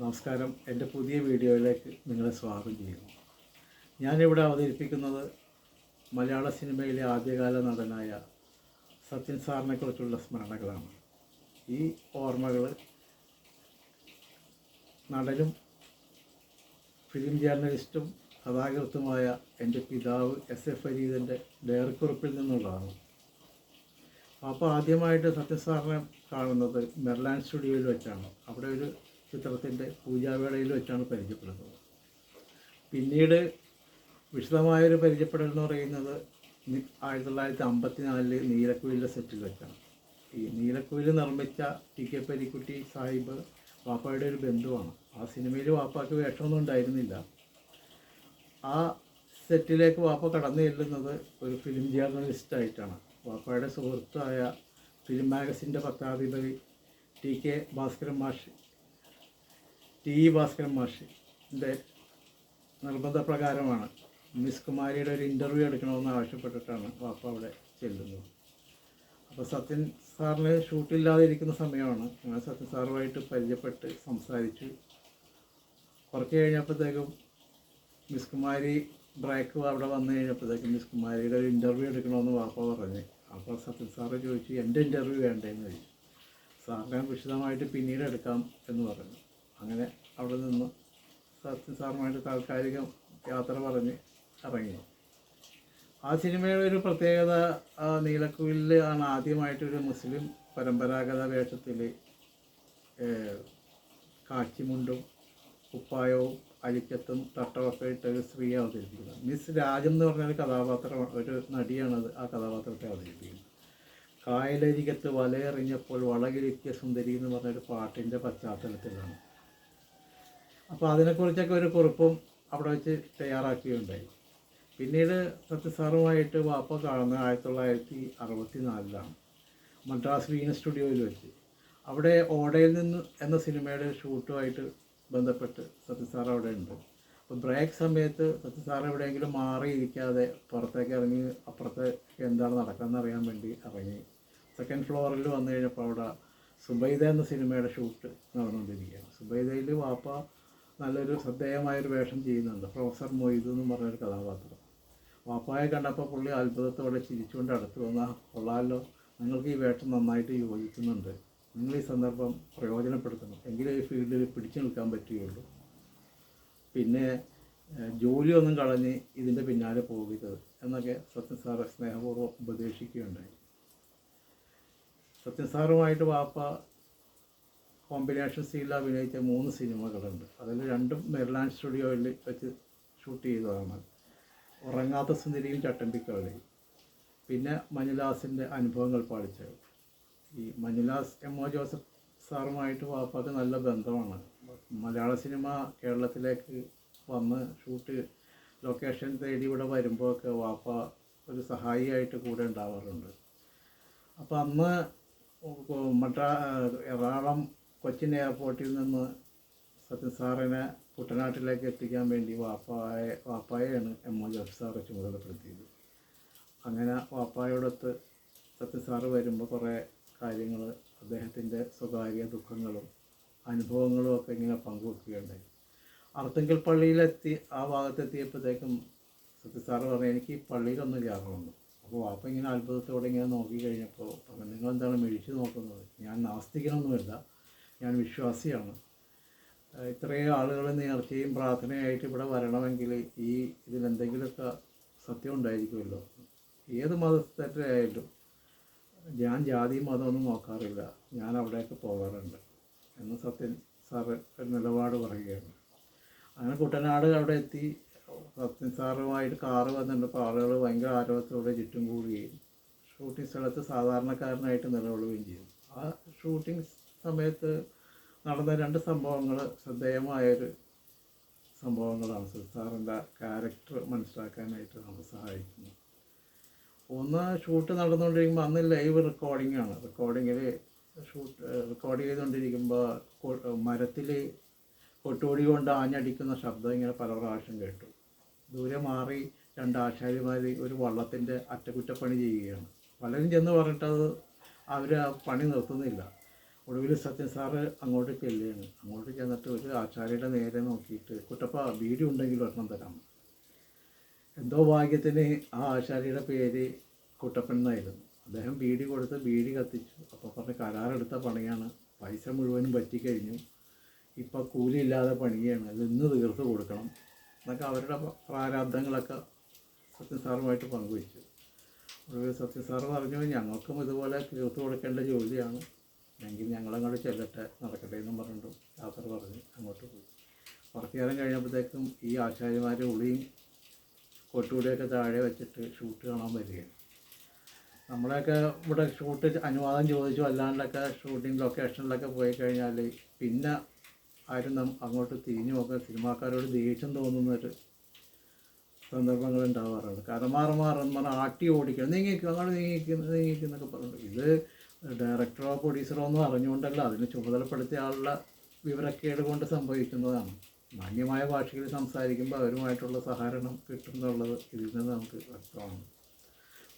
നമസ്കാരം. എന്റെ പുതിയ വീഡിയോയിലേക്ക് നിങ്ങളെ സ്വാഗതം ചെയ്യുന്നു. ഞാനിവിടെ അവതരിപ്പിക്കുന്നത് മലയാള സിനിമയിലെ ആദ്യകാല നടനായ സത്യൻ സാറിനെ കുറിച്ചുള്ള സ്മരണകളാണ്. ഈ ഓർമ്മകൾ നടനും ഫിലിം ജേർണലിസ്റ്റും കഥാകൃത്തുമായ എന്റെ പിതാവ് എസ് എ ഫരീദിന്റെ ഡയറിക്കുറിപ്പിൽ നിന്നുള്ളതാണ്. അപ്പോൾ ആദ്യമായിട്ട് സത്യൻ സാറിനെ കാണുന്നത് മെർലാൻഡ് സ്റ്റുഡിയോയിൽ വെച്ചാണ്. അവിടെ ഒരു ചിത്രത്തിന്റെ പൂജാവേളയിൽ വെച്ചാണ് പരിചയപ്പെടുന്നത്. പിന്നീട് വിശദമായൊരു പരിചയപ്പെടൽ എന്ന് പറയുന്നത് ആയിരത്തി തൊള്ളായിരത്തി അമ്പത്തി നാലിൽ നീലക്കുയിലിന്റെ സെറ്റിൽ വെച്ചാണ്. ഈ നീലക്കുയിൽ നിർമ്മിച്ച ടി കെ പരിക്കുട്ടി സാഹിബ് വാപ്പയുടെ ഒരു ബന്ധുവാണ്. ആ സിനിമയിൽ വാപ്പാക്ക് വേഷമൊന്നും ഉണ്ടായിരുന്നില്ല. ആ സെറ്റിലേക്ക് വാപ്പ കടന്നു ചെല്ലുന്നത് ഒരു ഫിലിം ജേർണലിസ്റ്റായിട്ടാണ് വാപ്പയുടെ സുഹൃത്തായ ഫിലിം മാഗസിന്റെ പത്രാധിപതി ടി കെ ഭാസ്കരൻ മാഷ് ടി ഭാസ്കരൻ മാഷിന്റെ നിർബന്ധപ്രകാരമാണ് മിസ് കുമാരിയുടെ ഒരു ഇന്റർവ്യൂ എടുക്കണമെന്ന് ആവശ്യപ്പെട്ടിട്ടാണ് വാപ്പ അവിടെ ചെല്ലുന്നത്. അപ്പോൾ സത്യൻ സാറിന് ഷൂട്ടില്ലാതെ ഇരിക്കുന്ന സമയമാണ് അങ്ങനെ സത്യൻ സാറുമായിട്ട് പരിചയപ്പെട്ട് സംസാരിച്ചു. കുറച്ച് കഴിഞ്ഞപ്പോഴത്തേക്കും മിസ് കുമാരി ബ്രേക്ക് അവിടെ വന്നു കഴിഞ്ഞപ്പോഴത്തേക്കും മിസ് കുമാരിയുടെ ഒരു ഇന്റർവ്യൂ എടുക്കണമെന്ന് വാപ്പ പറഞ്ഞു. അപ്പോൾ സത്യൻ സാറ് ചോദിച്ചു എന്റെ ഇന്റർവ്യൂ വേണ്ടേന്ന് ചോദിച്ചു. സാറിനെ വിശദമായിട്ട് പിന്നീട് എടുക്കാം എന്ന് പറഞ്ഞു. അങ്ങനെ അവിടെ നിന്ന് സത്യ സാറുമായിട്ട് താൽക്കാലികം യാത്ര പറഞ്ഞ് ഇറങ്ങി. ആ സിനിമയുടെ ഒരു പ്രത്യേകത നീലക്കുയിലിൽ ആണ് ആദ്യമായിട്ടൊരു മുസ്ലിം പരമ്പരാഗത വേഷത്തിൽ കാച്ചിമുണ്ടും കുപ്പായവും അരിക്കത്തും തട്ടമൊക്കെ ഇട്ട് ഒരു സ്ത്രീ അവതരിപ്പിക്കുന്നത്. മിസ് രാജം എന്ന് പറഞ്ഞ ഒരു കഥാപാത്രം ഒരു നടിയാണത് ആ കഥാപാത്രത്തെ അവതരിപ്പിക്കുന്നത്. കായലരികത്ത് വലയെറിഞ്ഞപ്പോൾ വളകിരിക്കിയ സുന്ദരി എന്ന് പറഞ്ഞൊരു പാട്ടിന്റെ പശ്ചാത്തലത്തിലാണ്. അപ്പോൾ അതിനെക്കുറിച്ചൊക്കെ ഒരു കുറിപ്പും അവിടെ വെച്ച് തയ്യാറാക്കുകയുണ്ടായി പിന്നീട് സത്യസാറുമായിട്ട് വാപ്പ കാണുന്നത് ആയിരത്തി തൊള്ളായിരത്തി അറുപത്തി നാലിലാണ് മദ്രാസ് വീന സ്റ്റുഡിയോയിൽ വെച്ച്. അവിടെ ഓടയിൽ നിന്ന് എന്ന സിനിമയുടെ ഷൂട്ടുമായിട്ട് ബന്ധപ്പെട്ട് സത്യസാർ അവിടെ ഉണ്ട്. അപ്പോൾ ബ്രേക്ക് സമയത്ത് സത്യസാർ എവിടെയെങ്കിലും മാറിയിരിക്കാതെ പുറത്തേക്ക് ഇറങ്ങി അപ്പുറത്തെ എന്താണ് നടക്കുന്നത് അറിയാൻ വേണ്ടി ഇറങ്ങി. സെക്കൻഡ് ഫ്ലോറിൽ വന്നു കഴിഞ്ഞപ്പോൾ അവിടെ സുബൈദ എന്ന സിനിമയുടെ ഷൂട്ട് നടന്നുകൊണ്ടിരിക്കുകയാണ്. സുബൈദയിൽ വാപ്പ നല്ലൊരു ശ്രദ്ധേയമായൊരു വേഷം ചെയ്യുന്നുണ്ട്. പ്രൊഫസർ മൊയ്തു എന്ന് പറഞ്ഞൊരു കഥാപാത്രം. വാപ്പായെ കണ്ടപ്പോൾ പുള്ളി അത്ഭുതത്തോടെ ചിരിച്ചുകൊണ്ട് അടുത്ത് വന്ന കൊള്ളാമല്ലോ നിങ്ങൾക്ക് ഈ വേഷം നന്നായിട്ട് യോജിക്കുന്നുണ്ട്. നിങ്ങൾ ഈ സന്ദർഭം പ്രയോജനപ്പെടുത്തണം. എങ്കിലേ ഈ ഫീൽഡിൽ പിടിച്ചു നിൽക്കാൻ പറ്റുകയുള്ളൂ. പിന്നെ ജോലിയൊന്നും കളഞ്ഞ് ഇതിന്റെ പിന്നാലെ പോകരുത് എന്നൊക്കെ സത്യൻ സാറ് സ്നേഹപൂർവം ഉപദേശിക്കുകയുണ്ടായി. സത്യൻ സാറുമായിട്ട് വാപ്പ കോമ്പിനേഷൻ സീനിൽ അഭിനയിച്ച മൂന്ന് സിനിമകളുണ്ട്. അതിൽ രണ്ടും മെർലാൻഡ് സ്റ്റുഡിയോയിൽ വെച്ച് ഷൂട്ട് ചെയ്തതാണ്. ഉറങ്ങാത്ത സുന്ദരിയും ചട്ടമ്പിക്കളി പിന്നെ മഞ്ഞുലാസിന്റെ അനുഭവങ്ങൾ പാടിച്ചത് ഈ മഞ്ഞുലാസ് എം ഒ ജോസഫ് സാറുമായിട്ട് വാപ്പാക്ക് നല്ല ബന്ധമാണ്. മലയാള സിനിമ കേരളത്തിലേക്ക് വന്ന് ഷൂട്ട് ലൊക്കേഷൻ തേടി ഇവിടെ വരുമ്പോഴൊക്കെ വാപ്പ ഒരു സഹായിയായിട്ട് കൂടെ ഉണ്ടാവാറുണ്ട്. അപ്പോൾ അന്ന് മദ്രാ എറണാകുളം കൊച്ചിൻ എയർപോർട്ടിൽ നിന്ന് സത്യൻ സാറിനെ കുട്ടനാട്ടിലേക്ക് എത്തിക്കാൻ വേണ്ടി വാപ്പായ വാപ്പായാണ് എം ഒ ജോസഫ് സാറ് ചുമതലപ്പെടുത്തിയത്. അങ്ങനെ വാപ്പായോടൊത്ത് സത്യൻ സാറ് വരുമ്പോൾ കുറേ കാര്യങ്ങൾ അദ്ദേഹത്തിന്റെ സ്വകാര്യ ദുഃഖങ്ങളും അനുഭവങ്ങളും ഒക്കെ ഇങ്ങനെ പങ്കുവെക്കുകയുണ്ടായി. അർത്തുങ്കൽ പള്ളിയിലെത്തി ആ ഭാഗത്തെത്തിയപ്പോഴത്തേക്കും സത്യ സാറ് പറഞ്ഞു എനിക്ക് ഈ പള്ളിയിലൊന്നും കയറണമെന്ന് അപ്പോൾ വാപ്പ ഇങ്ങനെ അത്ഭുതത്തോടെ ഇങ്ങനെ നോക്കി കഴിഞ്ഞപ്പോൾ പറഞ്ഞു മിഴിച്ച് നോക്കുന്നത്? ഞാൻ നാസ്തികനൊന്നുമല്ല. ഞാൻ വിശ്വാസിയാണ്. ഇത്രയും ആളുകൾ നേർച്ചയും പ്രാർത്ഥനയായിട്ട് ഇവിടെ വരണമെങ്കിൽ ഈ ഇതിലെന്തെങ്കിലുമൊക്കെ സത്യം ഉണ്ടായിരിക്കുമല്ലോ. ഏത് മതസ്ഥരായാലും ഞാൻ ജാതി മതമൊന്നും നോക്കാറില്ല. ഞാൻ അവിടേക്ക് പോകാറുണ്ട് എന്ന് സത്യൻ സാറ് നിലപാട് പറയുകയാണ്. അങ്ങനെ കുട്ടനാട് അവിടെ എത്തി. സത്യൻ സാറുമായിട്ട് കാറ് വന്നിട്ടപ്പോൾ ആളുകൾ ഭയങ്കര ആരോഗ്യത്തോടെ ചുറ്റും കൂടുകയും ഷൂട്ടിംഗ് സ്ഥലത്ത് സാധാരണക്കാരനായിട്ട് നിലകൊള്ളുകയും ചെയ്തു. ആ ഷൂട്ടിംഗ് സമയത്ത് നടന്ന രണ്ട് സംഭവങ്ങൾ ശ്രദ്ധേയമായൊരു സംഭവങ്ങളാണ്. സാറിന്റെ ക്യാരക്ടർ മനസ്സിലാക്കാനായിട്ട് നമ്മൾ സഹായിക്കുന്നത് ഒന്ന് ഷൂട്ട് നടന്നുകൊണ്ടിരിക്കുമ്പോൾ അന്ന് ലൈവ് റെക്കോർഡിംഗ് ആണ് റെക്കോർഡിങ്ങിൽ ഷൂട്ട് റെക്കോർഡ് ചെയ്തുകൊണ്ടിരിക്കുമ്പോൾ മരത്തിൽ കൊട്ടുപൊടി കൊണ്ട് ആഞ്ഞടിക്കുന്ന ശബ്ദം ഇങ്ങനെ പല പ്രാവശ്യം കേട്ടു. ദൂരെ മാറി രണ്ട് ആശാരിമാർ ഒരു വള്ളത്തിന്റെ അറ്റകുറ്റപ്പണി ചെയ്യുകയാണ്. പലരും ചെന്ന് പറഞ്ഞിട്ടത് അവർ ആ പണി നിർത്തുന്നില്ല. ഒടുവിൽ സത്യൻ സാറ് അങ്ങോട്ട് ചെല്ലുകയാണ്. അങ്ങോട്ട് ചെന്നിട്ട് ഒരു ആചാര്യയുടെ നേരെ നോക്കിയിട്ട് കുട്ടപ്പ ബീഡി ഉണ്ടെങ്കിൽ ഒരെണ്ണം തരാം. എന്തോ ഭാഗ്യത്തിന് ആ ആചാര്യയുടെ പേര് കുട്ടപ്പൻ എന്നായിരുന്നു. അദ്ദേഹം ബീഡി കൊടുത്ത് ബീഡി കത്തിച്ചു. അപ്പോൾ പറഞ്ഞ് കരാറെടുത്ത പണിയാണ്. പൈസ മുഴുവനും പറ്റിക്കഴിഞ്ഞു. ഇപ്പോൾ കൂലിയില്ലാതെ പണിയാണ്. അത് ഇന്ന് തീർത്ത് കൊടുക്കണം. എന്നൊക്കെ അവരുടെ പ്രാരാബ്ദങ്ങളൊക്കെ സത്യൻ സാറുമായിട്ട് പങ്കുവച്ചു. ഒടുവിൽ സത്യൻ സാറ് പറഞ്ഞു ഞങ്ങൾക്കും ഇതുപോലെ തീർത്ത് കൊടുക്കേണ്ട ജോലിയാണ്. എങ്കിൽ ഞങ്ങളങ്ങോട്ട് ചെല്ലട്ടെ നടക്കട്ടെ എന്നും പറഞ്ഞിട്ട് യാത്ര പറഞ്ഞ് അങ്ങോട്ട് പോയി. കുറച്ച് നേരം കഴിഞ്ഞപ്പോഴത്തേക്കും ഈ ആശാരിമാർ ഉളിയും കൊട്ടുകൂടിയൊക്കെ താഴെ വെച്ചിട്ട് ഷൂട്ട് കാണാൻ വരികയാണ്. നമ്മളെയൊക്കെ ഇവിടെ ഷൂട്ട് അനുവാദം ചോദിച്ചു അല്ലാണ്ടൊക്കെ ഷൂട്ടിംഗ് ലൊക്കേഷനിലൊക്കെ പോയി കഴിഞ്ഞാൽ പിന്നെ ആരും അങ്ങോട്ട് തിരിഞ്ഞു നോക്കാൻ സിനിമാക്കാരോട് ദേഷ്യം തോന്നുന്നൊരു സന്ദർഭങ്ങൾ ഉണ്ടാവാറുണ്ട്. കഥ മാറി മാറി പറഞ്ഞാൽ ആട്ടി ഓടിക്കണം. നീങ്ങിക്കും അങ്ങോട്ട് നീങ്ങിക്കുന്നു നീങ്ങിക്കുന്നൊക്കെ പറഞ്ഞു ഇത് ഡയറക്ടറോ പ്രൊഡ്യൂസറോ ഒന്നും അറിഞ്ഞുകൊണ്ടല്ല അതിന് ചുമതലപ്പെടുത്തിയ ആളുടെ വിവരക്കേട് കൊണ്ട് സംഭവിക്കുന്നതാണ്. മാന്യമായ ഭാഷയിൽ സംസാരിക്കുമ്പോൾ അവരുമായിട്ടുള്ള സഹകരണം കിട്ടുന്നുള്ളത് ഇതിൽ നിന്ന് നമുക്ക് വ്യക്തമാണ്.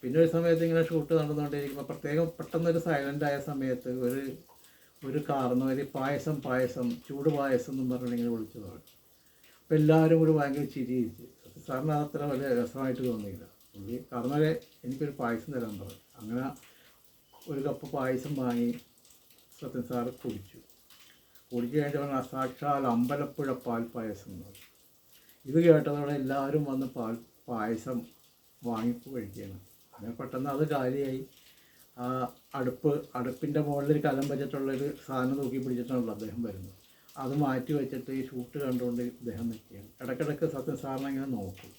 പിന്നെ ഒരു സമയത്ത് ഇങ്ങനെ ഷൂട്ട് നടന്നുകൊണ്ടിരിക്കുമ്പോൾ പ്രത്യേകം പെട്ടെന്നൊരു സൈലന്റ് ആയ സമയത്ത് ഒരു ഒരു കാർന്ന് ഒരു പായസം പായസം ചൂട് പായസം എന്ന് പറഞ്ഞിങ്ങനെ വിളിച്ചു തുടങ്ങി അപ്പം എല്ലാവരും കൂടി ഭയങ്കര ചിരിയിരിച്ചു സാറിന് അതത്ര വലിയ രസമായിട്ട് തോന്നിയില്ല. പുള്ളി കാർന്നവരെ എനിക്കൊരു പായസം തരാൻ പറഞ്ഞു. അങ്ങനെ ഒരു കപ്പ് പായസം വാങ്ങി സത്യൻ സാറ് കുടിച്ചു. കുടിച്ചു കഴിഞ്ഞപ്പോൾ സാക്ഷാൽ അമ്പലപ്പുഴ പാൽ പായസം എന്ന് ഇത് കേട്ടതോടെ എല്ലാവരും വന്ന് പാൽ പായസം വാങ്ങി കഴിക്കുകയാണ്. അങ്ങനെ പെട്ടെന്ന് അത് കാലിയായി. ആ അടുപ്പ് അടുപ്പിന്റെ മുകളിൽ കലം വെച്ചിട്ടുള്ളൊരു സാധനം തൂക്കി പിടിച്ചിട്ടാണല്ലോ അദ്ദേഹം വരുന്നത്. അത് മാറ്റി വെച്ചിട്ട് ഈ ഷൂട്ട് കണ്ടുകൊണ്ട് ഇദ്ദേഹം നിൽക്കുകയാണ്. ഇടയ്ക്കിടയ്ക്ക് സത്യൻ സാറിനെ ഇങ്ങനെ നോക്കും.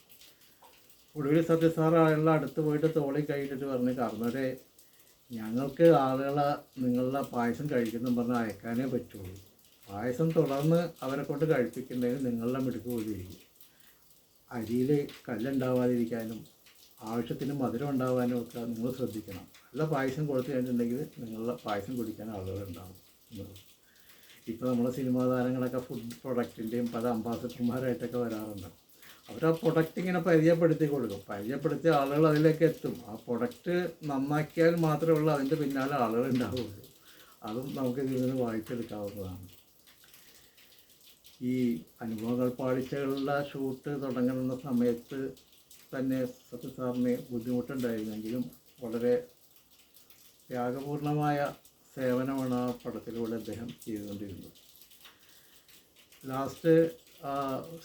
ഒടുവിൽ സത്യൻ സാർ അടുത്ത് പോയിട്ട് തോളി കഴിഞ്ഞിട്ട് പറഞ്ഞ് കാരണവരെ ഞങ്ങൾക്ക് ആളുകളെ നിങ്ങളുടെ പായസം കഴിക്കുന്നു പറഞ്ഞാൽ അയക്കാനേ പറ്റുള്ളൂ. പായസം തുടർന്ന് അവരെ കൊണ്ട് കഴിപ്പിക്കേണ്ടതിന് നിങ്ങളുടെ മിടുക്ക് പോയിരിക്കും അരിയിൽ കല്ലുണ്ടാവാതിരിക്കാനും ആവശ്യത്തിന് മധുരം ഉണ്ടാവാനും ഒക്കെ നിങ്ങൾ ശ്രദ്ധിക്കണം. നല്ല പായസം കൊടുത്തു കഴിഞ്ഞിട്ടുണ്ടെങ്കിൽ നിങ്ങളുടെ പായസം കുടിക്കാൻ ആളുകളുണ്ടാവും ഇപ്പോൾ നമ്മുടെ സിനിമാ താരങ്ങളൊക്കെ ഫുഡ് പ്രൊഡക്റ്റിന്റെയും പല അംബാസഡർമാരായിട്ടൊക്കെ വരാറുണ്ട്. അവർ ആ പ്രൊഡക്റ്റ് ഇങ്ങനെ പരിചയപ്പെടുത്തി കൊടുക്കും പരിചയപ്പെടുത്തിയ ആളുകൾ അതിലേക്ക് എത്തും. ആ പ്രൊഡക്റ്റ് നന്നാക്കിയാൽ മാത്രമേ ഉള്ളൂ അതിന്റെ പിന്നാലെ ആളുകൾ ഉണ്ടാവുള്ളൂ അതും നമുക്ക് ഇതിൽ നിന്ന് വായിച്ചെടുക്കാവുന്നതാണ്. ഈ അനുഭവങ്ങൾ പാളിച്ചകളുടെ ഷൂട്ട് തുടങ്ങുന്ന സമയത്ത് തന്നെ സത്യ സാറിന് ബുദ്ധിമുട്ടുണ്ടായിരുന്നെങ്കിലും വളരെ ത്യാഗപൂർണമായ സേവനമാണ് ആ പടത്തിലൂടെ അദ്ദേഹം ചെയ്തുകൊണ്ടിരുന്നത്. ലാസ്റ്റ് ആ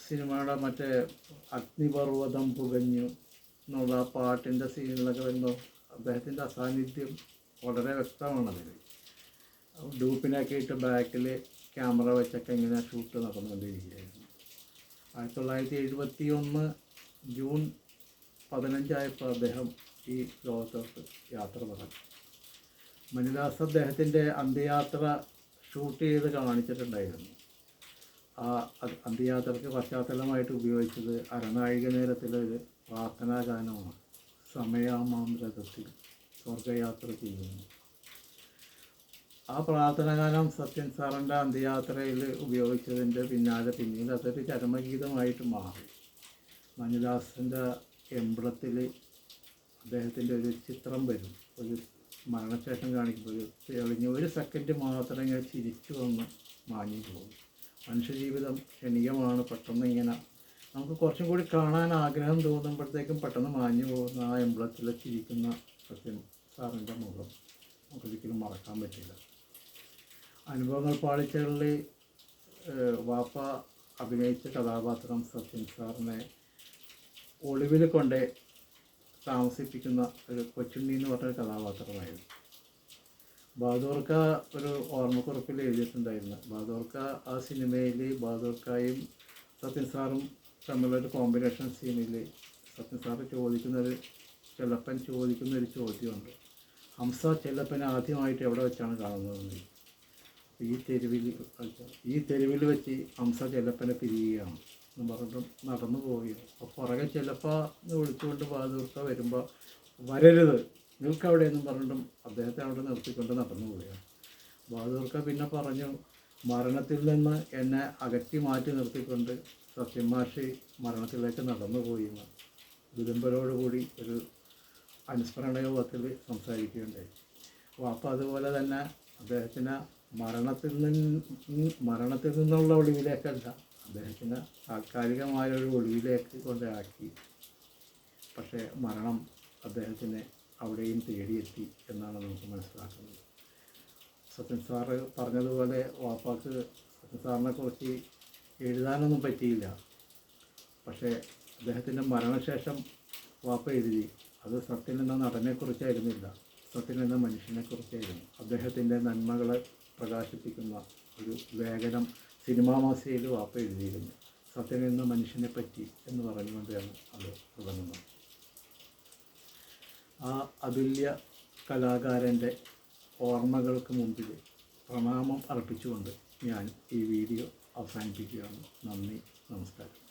സിനിമയുടെ മറ്റേ അഗ്നിപർവതം പുകഞ്ഞു എന്നുള്ള ആ പാട്ടിന്റെ സീനിലൊക്കെ വരുമ്പോൾ അദ്ദേഹത്തിന്റെ അസാന്നിധ്യം വളരെ വ്യക്തമാണ് അതിൽ ഡൂപ്പിനൊക്കെ ഇട്ട് ബാക്കിൽ ക്യാമറ വെച്ചൊക്കെ ഇങ്ങനെ ഷൂട്ട് നടന്നുകൊണ്ടിരിക്കുകയായിരുന്നു. ആയിരത്തി തൊള്ളായിരത്തി എഴുപത്തി ഒന്ന് ജൂൺ പതിനഞ്ചായപ്പോൾ അദ്ദേഹം ഈ ലോകത്തോട്ട് യാത്ര പറഞ്ഞു മനുദാസ് അദ്ദേഹത്തിന്റെ അന്ത്യയാത്ര ഷൂട്ട് ചെയ്ത് കാണിച്ചിട്ടുണ്ടായിരുന്നു. ആ അന്ത്യയാത്രയ്ക്ക് പശ്ചാത്തലമായിട്ട് ഉപയോഗിച്ചത് അരനാഴിക നേരത്തിലൊരു പ്രാർത്ഥനാ ഗാനമാണ് സമയാമാം രഥത്തിൽ സ്വർഗയാത്ര ചെയ്യുന്നു. ആ പ്രാർത്ഥനാ ഗാനം സത്യൻ സാറിന്റെ അന്ത്യയാത്രയിൽ ഉപയോഗിച്ചതിന്റെ പിന്നാലെ പിന്നീട് അതൊരു ചരമഗീതമായിട്ട് മാറി. മണിദാസിന്റെ എംബ്രത്തിൽ അദ്ദേഹത്തിന്റെ ഒരു ചിത്രം വരും. ഒരു മരണശേഷം കാണിക്കുമ്പോൾ തെളിഞ്ഞ് ഒരു സെക്കൻഡ് മാത്രമേ ചിരിച്ചു വന്ന് മാഞ്ഞു പോകും. മനുഷ്യജീവിതം ക്ഷണികമാണ് പെട്ടെന്ന് ഇങ്ങനെ. നമുക്ക് കുറച്ചും കൂടി കാണാൻ ആഗ്രഹം തോന്നുമ്പോഴത്തേക്കും പെട്ടെന്ന് മാഞ്ഞു പോകുന്ന ആ എംബ്ലത്തിലെത്തിയിരിക്കുന്ന സത്യൻ സാറിന്റെ മുഖം നമുക്കൊരിക്കലും മറക്കാൻ പറ്റില്ല. അനുഭവങ്ങൾ പാളിച്ചകളിൽ വാപ്പ അഭിനയിച്ച കഥാപാത്രം സത്യൻ സാറിനെ ഒളിവിൽ കൊണ്ട് താമസിപ്പിക്കുന്ന ഒരു കൊച്ചുണ്ണി എന്ന് പറഞ്ഞൊരു കഥാപാത്രമായിരുന്നു. ബഹാദൂർക്ക ഒരു ഓർമ്മക്കുറിപ്പിൽ എഴുതിയിട്ടുണ്ടായിരുന്നു. ബാദോർക്ക ആ സിനിമയിൽ ബാദോർക്കായും സത്യൻ സാറും തമ്മിലൊരു കോമ്പിനേഷൻ സീനിൽ സത്യൻ സാറ് ചോദിക്കുന്നൊരു ചെല്ലപ്പൻ ചോദിക്കുന്നൊരു ചോദ്യമുണ്ട്. ഹംസ ചെല്ലപ്പൻ ആദ്യമായിട്ട് എവിടെ വെച്ചാണ് കാണുന്നത് ഈ തെരുവിൽ ഈ തെരുവിൽ വെച്ച് ഹംസ ചെല്ലപ്പനെ പിരിയുകയാണ്. എന്ന് പറഞ്ഞിട്ട് നടന്നു പോവുകയാണ് അപ്പോൾ പുറകെ ചെല്ലപ്പ എന്ന് വിളിച്ചുകൊണ്ട് ബാദൂർക്ക വരുമ്പോൾ വരരുത് നിൽക്കവിടെ എന്നും പറഞ്ഞിട്ടും അദ്ദേഹത്തെ അവിടെ നിർത്തിക്കൊണ്ട് നടന്നു പോവുകയാണ്. ബാദൂർക്ക പിന്നെ പറഞ്ഞു മരണത്തിൽ നിന്ന് എന്നെ അകറ്റി മാറ്റി നിർത്തിക്കൊണ്ട് സത്യമാഷി മരണത്തിലേക്ക് നടന്നു പോയി എന്ന് ദുരന്തരോടുകൂടി ഒരു അനുസ്മരണ യോഗത്തിൽ അപ്പോൾ അപ്പം അതുപോലെ തന്നെ അദ്ദേഹത്തിന് മരണത്തിൽ നിന്ന് മരണത്തിൽ നിന്നുള്ള ഒളിവിലേക്കല്ല അദ്ദേഹത്തിന് താൽക്കാലികമായ ഒരു ഒളിവിലേക്ക് കൊണ്ടാക്കി. പക്ഷേ മരണം അദ്ദേഹത്തിനെ അവിടെയും തേടിയെത്തി എന്നാണ് നമുക്ക് മനസ്സിലാക്കുന്നത്. സത്യൻ സാറ് പറഞ്ഞതുപോലെ വാപ്പാക്ക് സത്യൻ സാറിനെ കുറിച്ച് എഴുതാനൊന്നും പറ്റിയില്ല. പക്ഷേ അദ്ദേഹത്തിന്റെ മരണശേഷം വാപ്പ എഴുതി. അത് സത്യൻ എന്ന നടനെക്കുറിച്ചായിരുന്നില്ല സത്യൻ എന്ന മനുഷ്യനെക്കുറിച്ചായിരുന്നു അദ്ദേഹത്തിന്റെ നന്മകളെ പ്രകാശിപ്പിക്കുന്ന ഒരു ലേഖനം സിനിമാ മാസികയിൽ വാപ്പ എഴുതിയിരുന്നു. സത്യൻ എന്ന മനുഷ്യനെ പറ്റി എന്ന് പറഞ്ഞുകൊണ്ടാണ് അത് തുടങ്ങുന്നത്. ആ അതുല്യ കലാകാരന്റെ ഓർമ്മകൾക്ക് മുമ്പിൽ പ്രണാമം അർപ്പിച്ചുകൊണ്ട് ഞാൻ ഈ വീഡിയോ അവസാനിപ്പിക്കുകയാണ്. നന്ദി നമസ്കാരം.